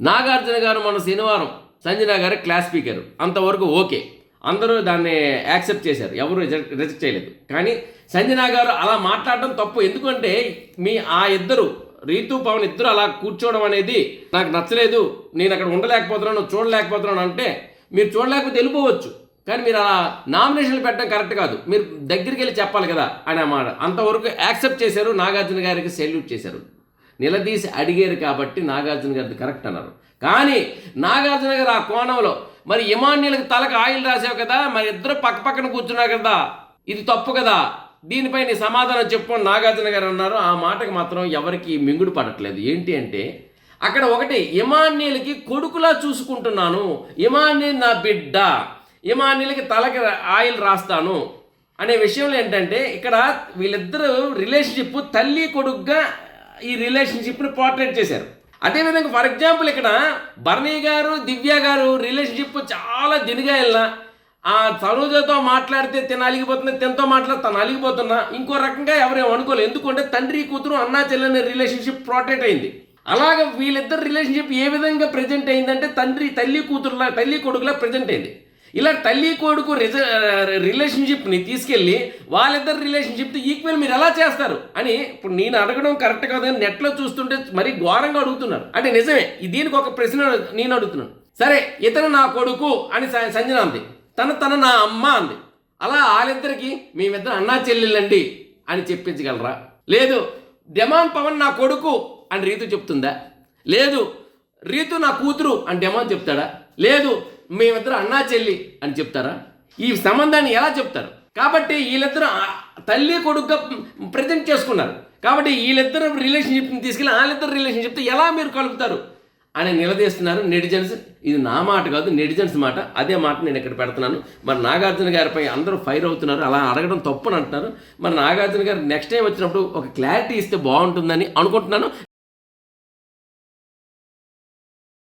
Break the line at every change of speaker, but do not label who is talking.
నాగార్జున గారు మన శనివారం సంజన గారు క్లాస్ స్పీకర్. అంతవరకు ఓకే. అందరూ దాన్ని యాక్సెప్ట్ చేశారు. ఎవరు రిజెక్ట్ రిజెక్ట్ చేయలేదు. కానీ సంజన గారు అలా మాట్లాడడం తప్పు. ఎందుకంటే మీ ఆ ఇద్దరు రీతు పవన్ ఇద్దరు అలా కూర్చోవడం అనేది నాకు నచ్చలేదు. నేను అక్కడ ఉండలేకపోతున్నాను చూడలేకపోతున్నాను అంటే మీరు చూడలేకపోతే వెళ్ళిపోవచ్చు. కానీ మీరు అలా నామినేషన్లు పెట్టడం కరెక్ట్ కాదు. మీరు దగ్గరికి వెళ్ళి చెప్పాలి కదా అని అన్నమాట. అంతవరకు యాక్సెప్ట్ చేశారు. నాగార్జున గారికి సెల్యూట్ చేశారు. నిలదీసి అడిగారు కాబట్టి నాగార్జున గారిది కరెక్ట్ అన్నారు. కానీ నాగార్జున గారు ఆ కోణంలో మరి ఇమాన్యులకు తలకు ఆయిల్ రాసావు కదా మరి ఇద్దరు పక్క పక్కన కూర్చున్నారు కదా ఇది తప్పు కదా దీనిపై నీ సమాధానం చెప్పు నాగార్జున గారు అన్నారు. ఆ మాటకు మాత్రం ఎవరికి మింగుడు పడట్లేదు. ఏంటి అంటే అక్కడ ఒకటి ఇమాన్యులకి కొడుకులా చూసుకుంటున్నాను ఇమాన్యుల్ నా బిడ్డ ఇమాన్యులకి తలకి ఆయిల్ రాస్తాను అనే విషయంలో ఏంటంటే ఇక్కడ వీళ్ళిద్దరూ రిలేషన్షిప్ తల్లి కొడుకుగా ఈ రిలేషన్షిప్ని పోర్ట్రేట్ చేశారు. అదేవిధంగా ఫర్ ఎగ్జాంపుల్ ఇక్కడ బర్నీ గారు దివ్య గారు రిలేషన్షిప్ చాలా దినిగా వెళ్ళినా ఆ తనుజతో మాట్లాడితే తిన అలిగిపోతున్నా తినతో మాట్లాడితే తను అలిగిపోతున్నా ఇంకో రకంగా ఎవరేం అనుకోలేదు. ఎందుకంటే తండ్రి కూతురు అన్నా చెల్లెని రిలేషన్షిప్ ప్రొటెక్ట్ అయింది. అలాగే వీళ్ళిద్దరు రిలేషన్షిప్ ఏ విధంగా ప్రజెంట్ అయిందంటే తండ్రి తల్లి కూతురులా తల్లి కొడుకులా ప్రజెంట్ అయింది. ఇలా తల్లి కొడుకు రిజ రిలేషన్షిప్ని తీసుకెళ్ళి వాళ్ళిద్దరు రిలేషన్షిప్తో ఈక్వల్ మీరు ఎలా చేస్తారు? అని ఇప్పుడు నేను అడగడం కరెక్ట్ కాదని నెట్లో చూస్తుంటే మరీ ఘోరంగా అడుగుతున్నారు. అంటే నిజమే దీనికి ఒక ప్రశ్న నేను అడుగుతున్నాను. సరే ఇతను నా కొడుకు అని సంజన అంది. తన తన నా అమ్మ అంది. అలా వాళ్ళిద్దరికి మేమిద్దరు అన్నా చెల్లెళ్ళండి అని చెప్పించగలరా? లేదు డెమాన్ పవన్ నా కొడుకు అని రీతు చెప్తుందా? లేదు రీతు నా కూతురు అని డెమాన్ చెప్తాడా? లేదు మేమిద్దరు అన్నా చెల్లి అని చెప్తారా? ఈ సంబంధాన్ని ఎలా చెప్తారు? కాబట్టి వీళ్ళిద్దరూ తల్లి కొడుకుగా ప్రజెంట్ చేసుకున్నారు. కాబట్టి వీళ్ళిద్దరు రిలేషన్షిప్ని తీసుకెళ్ళి వాళ్ళిద్దరు రిలేషన్షిప్తో ఎలా మీరు కలుపుతారు? అని నిలదీస్తున్నారు నెటిజన్స్. ఇది నా మాట కాదు నెటిజన్స్ మాట. అదే మాట నేను ఇక్కడ పెడుతున్నాను. మరి నాగార్జున గారిపై అందరూ ఫైర్ అవుతున్నారు. అలా అడగడం తప్పు అని అంటున్నారు మరి నాగార్జున గారు నెక్స్ట్ టైం వచ్చినప్పుడు ఒక క్లారిటీ ఇస్తే బాగుంటుందని అనుకుంటున్నాను.